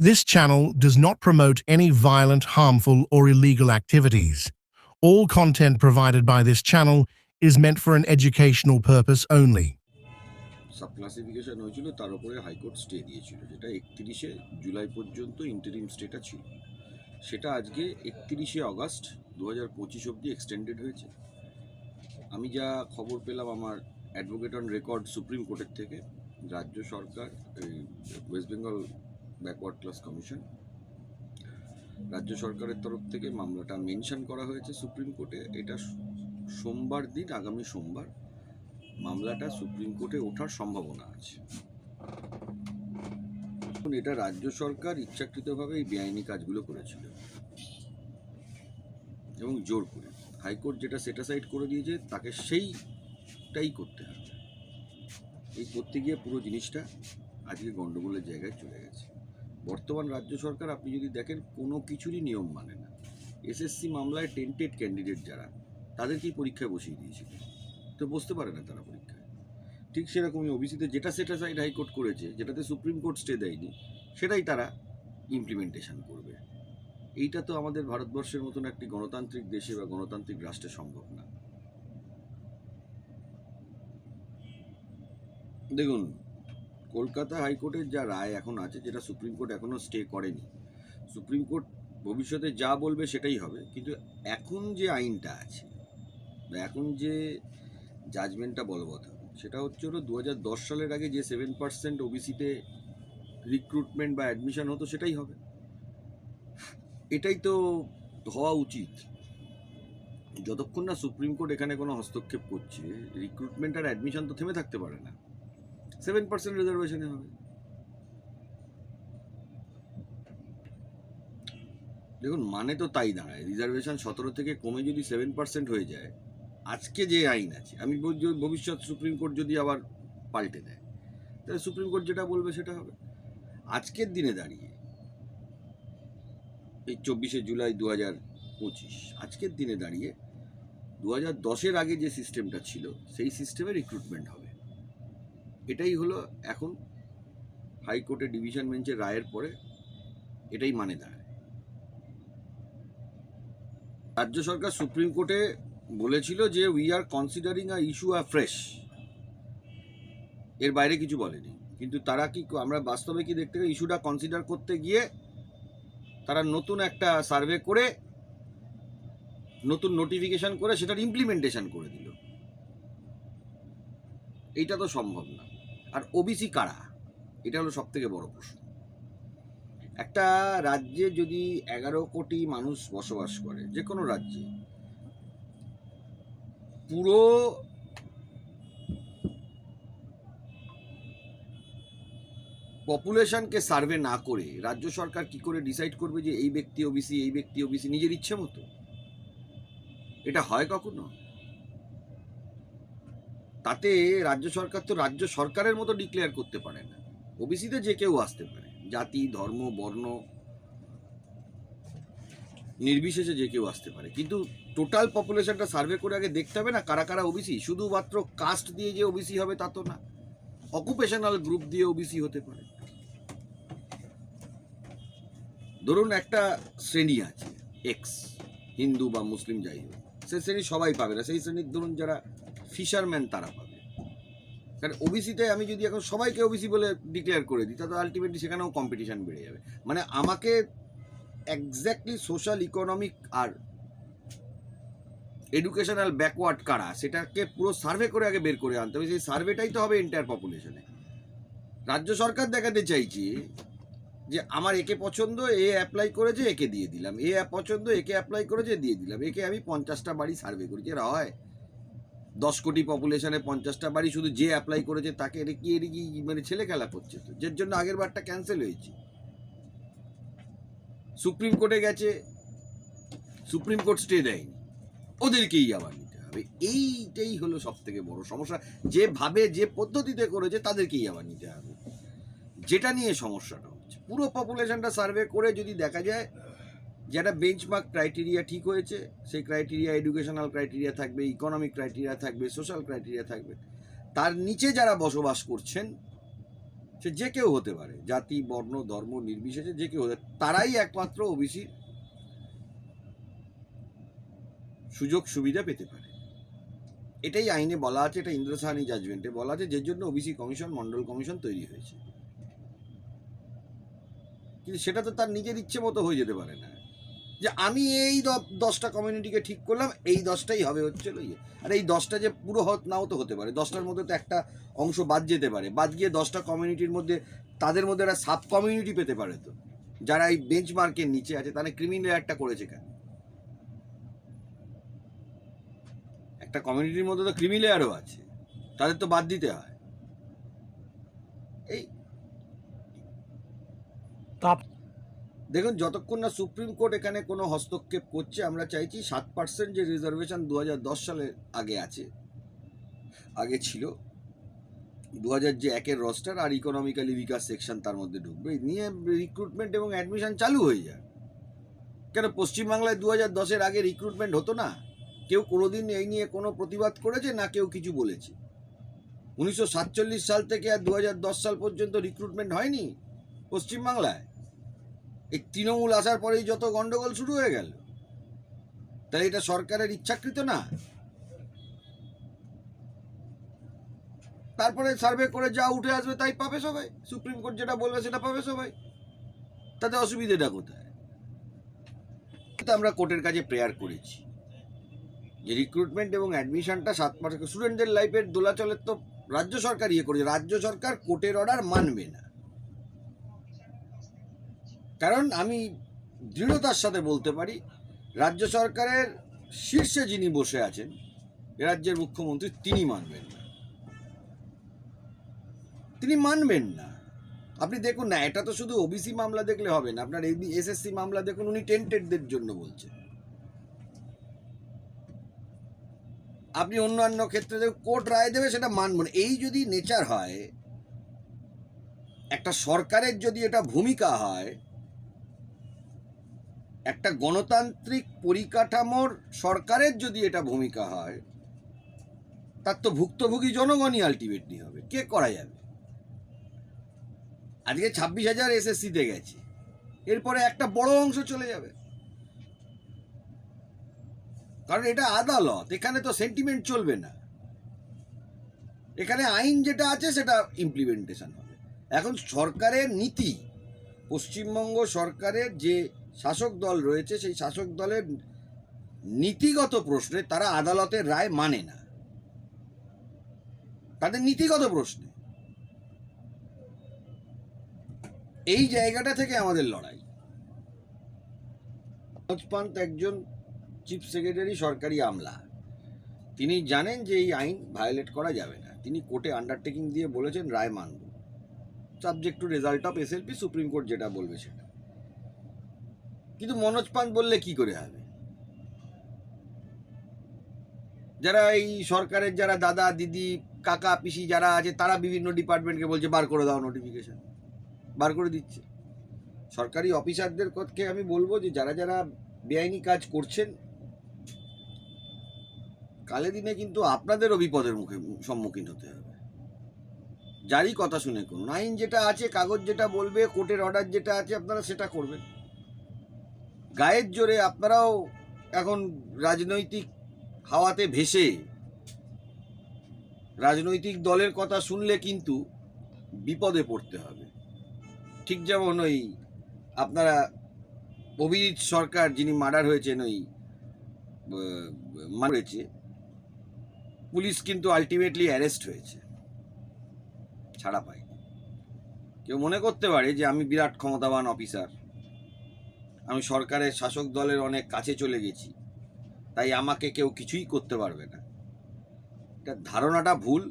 This channel does not promote any violent, harmful, or illegal activities. All content provided by this channel is meant for an educational purpose only. Sub classification হয়েছিল তার উপরে high court stay দিয়েছিল যেটা একত্রিশে জুলাই পর্যন্ত interim স্টেটা ছিল সেটা আজকে একত্রিশে আগস্ট দু হাজার পঁচিশ অব্দি এক্সটেন্ডেড হয়েছে আমি যা খবর পেলাম আমার অ্যাডভোকেট অন রেকর্ড সুপ্রিম কোর্টের থেকে রাজ্য সরকার এই West Bengal backward class commission রাজ্য সরকারের তরফ থেকে মামলাটা মেনশন করা হয়েছে সুপ্রিম কোর্টে এটা সোমবার দিন, আগামী সোমবার মামলাটা সুপ্রিম কোর্টে ওঠার সম্ভাবনা আছে। এটা রাজ্য সরকার ইচ্ছাকৃতভাবে এই বেআইনি কাজগুলো করেছিল এবং জোর করে। হাইকোর্ট যেটা সেটাসাইড করে দিয়েছে, তাকে সেইটাই করতে হবে। এই করতে গিয়ে পুরো জিনিসটা আজকে গণ্ডগোলের জায়গায় চলে গেছে। বর্তমান রাজ্য সরকার, আপনি যদি দেখেন, কোনো কিছুরই নিয়ম মানে না। এসএসসি মামলায় টেন্টেড ক্যান্ডিডেট যারা, তাদেরকেই পরীক্ষায় বসিয়ে দিয়েছিল। তো বসতে পারে না তারা পরীক্ষায়। ঠিক সেরকমই ওবিসিতে যেটা সেটা সাইড হাইকোর্ট করেছে, যেটাতে সুপ্রিম কোর্ট স্টে দেয়নি, সেটাই তারা ইমপ্লিমেন্টেশন করবে। এইটা তো আমাদের ভারতবর্ষের মতন একটি গণতান্ত্রিক দেশে বা গণতান্ত্রিক রাষ্ট্রে সম্ভব না। দেখুন কলকাতা হাইকোর্টের যা রায় এখন আছে, যেটা সুপ্রিম কোর্ট এখনও স্টে করেনি, সুপ্রিম কোর্ট ভবিষ্যতে যা বলবে সেটাই হবে, কিন্তু এখন যে আইনটা আছে, বা এখন যে জাজমেন্টটা বলবৎ, সেটা হচ্ছে হলো দু হাজার দশ সালের আগে যে সেভেন পার্সেন্ট ওবিসিতে রিক্রুটমেন্ট বা অ্যাডমিশন হতো সেটাই হবে। এটাই তো হওয়া উচিত। যতক্ষণ না সুপ্রিম কোর্ট এখানে কোনো হস্তক্ষেপ করছে রিক্রুটমেন্ট আর অ্যাডমিশন তো থেমে থাকতে পারে না। সেভেন পার্সেন্ট রিজার্ভেশনে হবে। দেখুন মানে তো তাই দাঁড়ায়। রিজার্ভেশন সতেরো থেকে কমে যদি সেভেন পার্সেন্ট হয়ে যায়, আজকে যে আইন আছে, আমি ভবিষ্যৎ সুপ্রিম কোর্ট যদি আবার পাল্টে দেয়, তাহলে সুপ্রিম কোর্ট যেটা বলবে সেটা হবে। আজকের দিনে দাঁড়িয়ে, এই চব্বিশে জুলাই দু হাজার পঁচিশ, আজকের দিনে দাঁড়িয়ে দু হাজার দশের আগে যে সিস্টেমটা ছিল, সেই সিস্টেমে রিক্রুটমেন্ট হবে। এটাই হলো এখন হাইকোর্টের ডিভিশন বেঞ্চের রায়ের পরে এটাই মানে দাঁড়ায়। রাজ্য সরকার সুপ্রিম কোর্টে বলেছিল যে we are considering a issue a fresh এর বাইরে কিছু বলেনি। কিন্তু তারা কি, আমরা বাস্তবে কি দেখতে পাই? ইস্যুটা কনসিডার করতে গিয়ে তারা নতুন একটা সার্ভে করে, নতুন নোটিফিকেশন করে, সেটার ইমপ্লিমেন্টেশন করে দিল। এইটা তো সম্ভব না। আর ওবিসি কারা? এটা হলো সব থেকে বড় প্রশ্ন। একটা রাজ্যে যদি এগারো কোটি মানুষ বসবাস করে যে কোনো রাজ্যে, পুরো পপুলেশনকে সার্ভে না করে রাজ্য সরকার কি করে ডিসাইড করবে যে এই ব্যক্তি ওবিসি এই ব্যক্তি ওবিসি নিজের ইচ্ছে মতো? এটা হয় কখনো? তাতে রাজ্য সরকার তো রাজ্য সরকারের মতো ডিক্লেয়ার করতে পারে না। ওবিসিতে যে কেউ আসতে পারে, জাতি, ধর্ম, বর্ণ, নির্বিশেষে যে কেউ আসতে পারে। কিন্তু টোটাল পপুলেশনটা সার্ভে করে আগে দেখতে হবে না কারা কারা ওবিসি শুধুমাত্র কাস্ট দিয়ে যে ওবিসি হবে তা তো না অকুপেশনাল গ্রুপ দিয়ে ওবিসি হতে পারে। ধরুন একটা শ্রেণি আছে এক্স হিন্দু বা মুসলিম যাই হোক সেই শ্রেণি সবাই পাবে না। সেই শ্রেণির ধরুন যারা ফিশারম্যান তারা পাবে। কারণ ওবিসিতে আমি যদি এখন সবাইকে ওবিসি বলে ডিক্লেয়ার করে দিই, তাহলে আলটিমেটলি সেখানেও কম্পিটিশান বেড়ে যাবে। মানে আমাকে এক্স্যাক্টলি সোশ্যাল ইকোনমিক আর এডুকেশনাল ব্যাকওয়ার্ড কারা, সেটাকে পুরো সার্ভে করে আগে বের করে আনতে হবে। সেই সার্ভেটাই তো হবে এন্টায়ার পপুলেশনে রাজ্য সরকার দেখাতে চাইছি যে, আমার একে পছন্দ, এ অ্যাপ্লাই করেছে, একে দিয়ে দিলাম। এ পছন্দ, একে অ্যাপ্লাই করেছে, দিয়ে দিলাম। একে আমি পঞ্চাশটা বাড়ি সার্ভে করেছি। এরা হয়। দশ কোটি পপুলেশনে পঞ্চাশটা বাড়ি শুধু যে অ্যাপ্লাই করেছে তাকে এটা কি এটা কি মানে ছেলে খেলা করছে তো? যার জন্য আগের বারটা ক্যান্সেল হয়েছে। সুপ্রিম কোর্টে গেছে, সুপ্রিম কোর্ট স্টে দেয়নি। ওদেরকেই আবার নিতে হবে। এইটাই হলো সব থেকে বড় সমস্যা। যেভাবে যে পদ্ধতিতে করেছে তাদেরকেই আবার নিতে হবে। যেটা নিয়ে সমস্যাটা হচ্ছে। পুরো পপুলেশনটা সার্ভে করে যদি দেখা যায় যেটা বেঞ্চমার্ক ক্রাইটেরিয়া ঠিক হয়েছে, সেই ক্রাইটেরিয়া এডুকেশনাল ক্রাইটেরিয়া থাকবে ইকোনমিক ক্রাইটেরিয়া থাকবে সোশ্যাল ক্রাইটেরিয়া থাকবে। তার নিচে যারা বসবাস করছেন, সে যে কেউ হতে পারে, জাতি, বর্ণ, ধর্ম, নির্বিশেষে যে কেউ হতে তারাই একমাত্র ওবিসির সুযোগ সুবিধা পেতে পারে। এটাই আইনে বলা আছে, এটা ইন্দ্রসাহানি জাজমেন্টে বলা আছে, যে জন্য ওবিসি কমিশন মন্ডল কমিশন তৈরি হয়েছে। কিন্তু সেটা তো তার নিজের ইচ্ছে মতো হয়ে যেতে পারে না। যে আমি এই দশটা কমিউনিটিকে ঠিক করলাম, এই দশটাই হবে হচ্ছে ইয়ে। আর এই দশটা যে পুরো হত, নাও তো হতে পারে। দশটার মধ্যে তো একটা অংশ বাদ যেতে পারে। বাদ গিয়ে দশটা কমিউনিটির মধ্যে, তাদের মধ্যে একটা সাব কমিউনিটি পেতে পারে তো। যারা এই বেঞ্চ মার্কের নিচে আছে তারা ক্রিমিনাল একটা করেছে কেন? একটা কমিউনিটির মধ্যে তো ক্রিমিলেয়ারও আছে। তাদের তো বাদ দিতে হয়। এই দেখুন, যতক্ষণ না সুপ্রিম কোর্ট এখানে কোনো হস্তক্ষেপ করছে, আমরা চাইছি সাত পার্সেন্ট যে রিজার্ভেশন দু সালের আগে আছে, আগে ছিল দু হাজার যে একের রস্টার আর ইকোনমিক্যালি বিকাশ সেকশন তার মধ্যে ঢুকবে। নিয়ে রিক্রুটমেন্ট এবং অ্যাডমিশন চালু হয়ে যায়। কেন, পশ্চিমবাংলায় দু হাজার দশের আগে রিক্রুটমেন্ট হতো না? কেউ কোনোদিন এই নিয়ে কোনো প্রতিবাদ করেছে না কেউ কিছু বলেছে? উনিশশো সাতচল্লিশ সাল থেকে আর দু হাজার দশ সাল পর্যন্ত রিক্রুটমেন্ট হয়নি পশ্চিমবাংলায়? এই তৃণমূল আসার পরেই যত গন্ডগোল শুরু হয়ে গেল, তাহলে এটা সরকারের ইচ্ছাকৃত না? তারপরে সার্ভে করে যা উঠে আসবে তাই পাবে সবাই, সুপ্রিম কোর্ট যেটা বলবে সেটা পাবে সবাই। তাতে অসুবিধেটা কোথায়? আমরা কোর্টের কাছে প্রেয়ার করেছি। যে রিক্রুটমেন্ট এবং অ্যাডমিশনটা সাত মাস স্টুডেন্টদের লাইফের দোলাচলের তো রাজ্য সরকার ইয়ে করেছে। রাজ্য সরকার কোর্টের অর্ডার মানবে না। কারণ আমি দৃঢ়তার সাথে বলতে পারি, রাজ্য সরকারের শীর্ষে যিনি বসে আছেন রাজ্যের মুখ্যমন্ত্রী তিনি মানবেন না। তিনি মানবেন না। আপনি দেখুন না, এটা তো শুধু ওবিসি মামলা দেখলে হবে না, আপনার এসএসসি মামলা দেখুন, উনি টেন্টেডদের জন্য বলছেন। আপনি অন্যান্য ক্ষেত্রে কোর্ট রায় দেবে সেটা মানব না। এই যদি নেচার হয়, একটা সরকারের যদি এটা ভূমিকা হয় একটা গণতান্ত্রিক পরিকাঠামোর সরকারের যদি এটা ভূমিকা হয়, তার তো ভুক্তভোগী জনগণই আলটিমেটলি হবে। কে করা যাবে? আজকে ছাব্বিশ হাজার এসএসসিতে গেছে, এরপরে একটা বড় অংশ চলে যাবে। কারণ এটা আদালত, এখানে তো সেন্টিমেন্ট চলবে না। এখানে আইন যেটা আছে, সেটা ইমপ্লিমেন্টেশন হবে। এখন সরকারের নীতি পশ্চিমবঙ্গ সরকারের যে শাসক দল রয়েছে, সেই শাসক দলের নীতিগত প্রশ্নে তারা আদালতের রায় মানে না। তাদের নীতিগত প্রশ্নে। এই জায়গাটা থেকে আমাদের লড়াই। মনোজ পান্ত একজন চিফ সেক্রেটারি সরকারি আমলা। তিনি জানেন যে এই আইন ভায়োলেট করা যাবে না। তিনি কোর্টে আন্ডারটেকিং দিয়ে বলেছেন, রায় মানব। Subject to result of SLP supreme court যেটা বলবে সেটা। কিন্তু মনোজ পান বললে কি করে হবে? যারা এই সরকারের যারা দাদা, দিদি, কাকা, পিসি যারা আছে, তারা বিভিন্ন ডিপার্টমেন্টকে বলছে, বার করে দাও নোটিফিকেশন বার করে দিচ্ছে। সরকারি অফিসারদের কথাকে আমি বলব যে, যারা যারা বেআইনি কাজ করছেন কালে দিনে কিন্তু আপনাদেরও বিপদের মুখে, সম্মুখীন হতে হবে। যারই কথা শুনে করুন। আইন যেটা আছে, কাগজ যেটা বলবে, কোর্টের অর্ডার যেটা আছে, আপনারা সেটা করবেন। গায়ের জোরে আপনারাও এখন রাজনৈতিক হাওয়াতে ভেসে রাজনৈতিক দলের কথা শুনলে কিন্তু বিপদে পড়তে হবে। ঠিক যেমন ওই আপনারা অভিজিৎ সরকার যিনি মার্ডার হয়েছেন, ওই মারা হয়েছে পুলিশ কিন্তু আলটিমেটলি অ্যারেস্ট হয়েছে। ছাড়া পায়নি কেউ মনে করতে পারে যে আমি বিরাট ক্ষমতাবান অফিসার। আমি সরকারের শাসক দলের অনেক কাছে চলে গেছি। তাই আমাকে কেউ কিছুই করতে পারবে না। এটা ধারণাটা ভুল।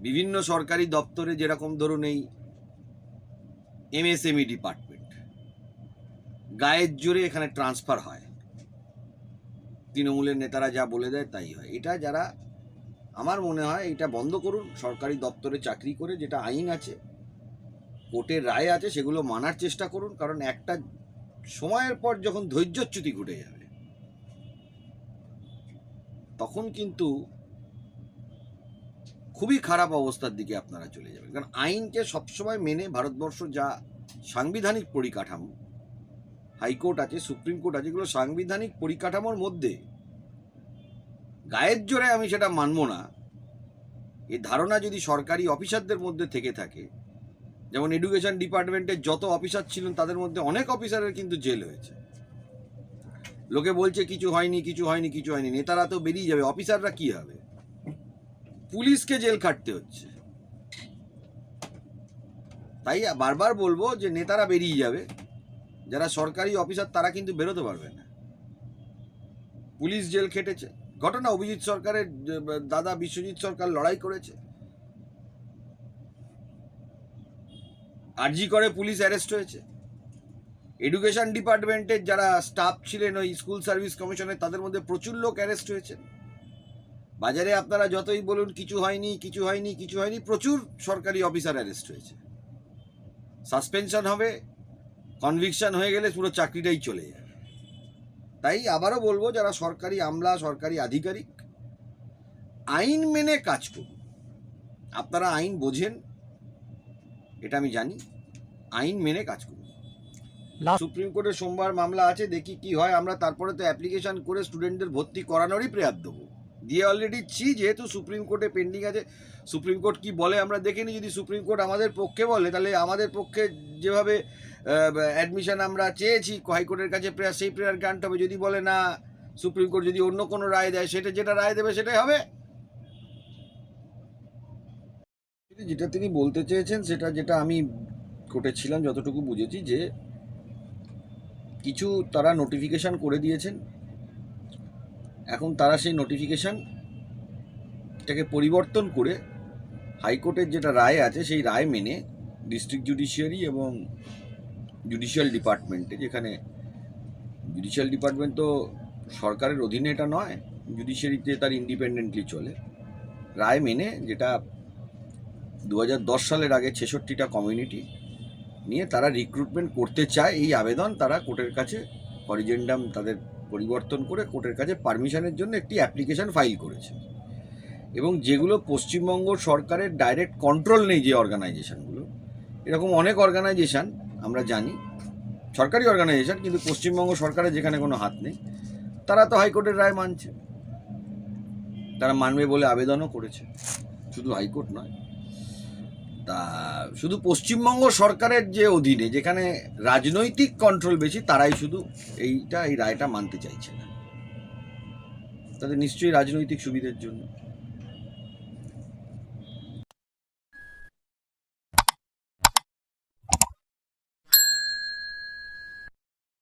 বিভিন্ন সরকারি দপ্তরে যেরকম ধরুন এই এমএসএমই ডিপার্টমেন্ট গায়ের জোরে এখানে ট্রান্সফার হয়। তৃণমূলের নেতারা যা বলে দেয় তাই হয়। এটা যারা আমার মনে হয় এটা বন্ধ করুন, সরকারি দপ্তরে চাকরি করে যেটা আইন আছে, কোর্টের রায় আছে, সেগুলো মানার চেষ্টা করুন, কারণ একটা সময়ের পর যখন ধৈর্যচ্যুতি ঘটে যাবে, তখন কিন্তু খুবই খারাপ অবস্থার দিকে আপনারা চলে যাবেন। কারণ আইনকে সবসময় মেনে ভারতবর্ষ যা সাংবিধানিক পরিকাঠামো, হাইকোর্ট আছে, সুপ্রিম কোর্ট আছে, এগুলো সাংবিধানিক পরিকাঠামোর মধ্যে গায়ের জোরে আমি সেটা মানব না। এই ধারণা যদি সরকারি অফিসারদের মধ্যে থেকে থাকে, যেমন এডুকেশন ডিপার্টমেন্টের যত অফিসার ছিলেন তাদের মধ্যে অনেক অফিসারের কিন্তু জেল হয়েছে। লোকে বলছে, কিছু হয়নি কিছু হয়নি কিছু হয়নি। নেতারা তো বেরিয়ে যাবে, অফিসাররা কি হবে? পুলিশকে জেল খাটতে হচ্ছে। তাই বারবার বলব যে, নেতারা বেরিয়ে যাবে। যারা সরকারি অফিসার, তারা কিন্তু বেরোতে পারবে না। পুলিশ জেল খেটেছে। ঘটনা অভিজিৎ সরকারের, দাদা বিশ্বজিৎ সরকার লড়াই করেছে। আরজি করে পুলিশ অ্যারেস্ট হয়েছে। এডুকেশন ডিপার্টমেন্টের যারা স্টাফ ছিলেন ওই স্কুল সার্ভিস কমিশনের, তাদের মধ্যে প্রচুর লোক অ্যারেস্ট হয়েছে বাজারে আপনারা যতই বলুন, কিছু হয়নি কিছু হয়নি কিছু হয়নি, প্রচুর সরকারি অফিসার অ্যারেস্ট হয়েছে। সাসপেনশন হবে, কনভিকশন হয়ে গেলে পুরো চাকরিটাই চলে যাবে তাই আবারও বলব যারা সরকারি আমলা সরকারি আধিকারিক আইন মেনে কাজ করুন। আপনারা আইন বোঝেন এটা আমি জানি আইন মেনে কাজ করুন। সুপ্রিম কোর্টের সোমবার মামলা আছে দেখি কি হয় আমরা তারপরে তো অ্যাপ্লিকেশন করে স্টুডেন্টদের ভর্তি করানোরই প্রেয়ার দেবো। দিয়ে অলরেডি ছি যেহেতু সুপ্রিম কোর্টে পেন্ডিং আছে, সুপ্রিম কোর্ট কি বলে আমরা দেখিনি যদি সুপ্রিম কোর্ট আমাদের পক্ষে বলে, তাহলে আমাদের পক্ষে যেভাবে অ্যাডমিশন আমরা চেয়েছি হাইকোর্টের কাছে প্রেয়ার, সেই প্রেয়ার গ্রান্ট হবে। যদি বলে না, সুপ্রিম কোর্ট যদি অন্য কোনো রায় দেয়, সেটা, যেটা রায় দেবে, সেটাই হবে। যেটা তিনি বলতে চেয়েছেন, সেটা যেটা আমি কোর্টে ছিলাম, যতটুকু বুঝেছি, যে কিছু তারা নোটিফিকেশন করে দিয়েছেন। এখন তারা সেই নোটিফিকেশন এটাকে পরিবর্তন করে হাইকোর্টের যেটা রায় আছে, সেই রায় মেনে ডিস্ট্রিক্ট জুডিশিয়ারি এবং জুডিশিয়াল ডিপার্টমেন্টে যেখানে জুডিশিয়াল ডিপার্টমেন্ট তো সরকারের অধীনে এটা নয় জুডিশিয়ারিতে তার ইন্ডিপেন্ডেন্টলি চলে। রায় মেনে যেটা দু হাজার দশ সালের আগে ছেষট্টিটা কমিউনিটি নিয়ে তারা রিক্রুটমেন্ট করতে চায়, এই আবেদন তারা কোর্টের কাছে অরিজেন্ডাম তাদের পরিবর্তন করে কোর্টের কাছে পারমিশনের জন্য একটি অ্যাপ্লিকেশন ফাইল করেছে। এবং যেগুলো পশ্চিমবঙ্গ সরকারের ডাইরেক্ট কন্ট্রোল নেই যে অর্গানাইজেশনগুলো, এরকম অনেক অর্গানাইজেশন আমরা জানি, সরকারি অর্গানাইজেশন, কিন্তু পশ্চিমবঙ্গ সরকারের যেখানে কোনো হাত নেই, তারা তো হাইকোর্টের রায় মানছে। তারা মানবে বলে আবেদনও করেছে। শুধু হাইকোর্ট নয় তা শুধু পশ্চিমবঙ্গ সরকারের যে অধীনে যেখানে রাজনৈতিক কন্ট্রোল বেশি, তারাই শুধু এইটা, এই রায়টা মানতে চাইছে না। তাদের নিশ্চয়ই রাজনৈতিক সুবিধের জন্য।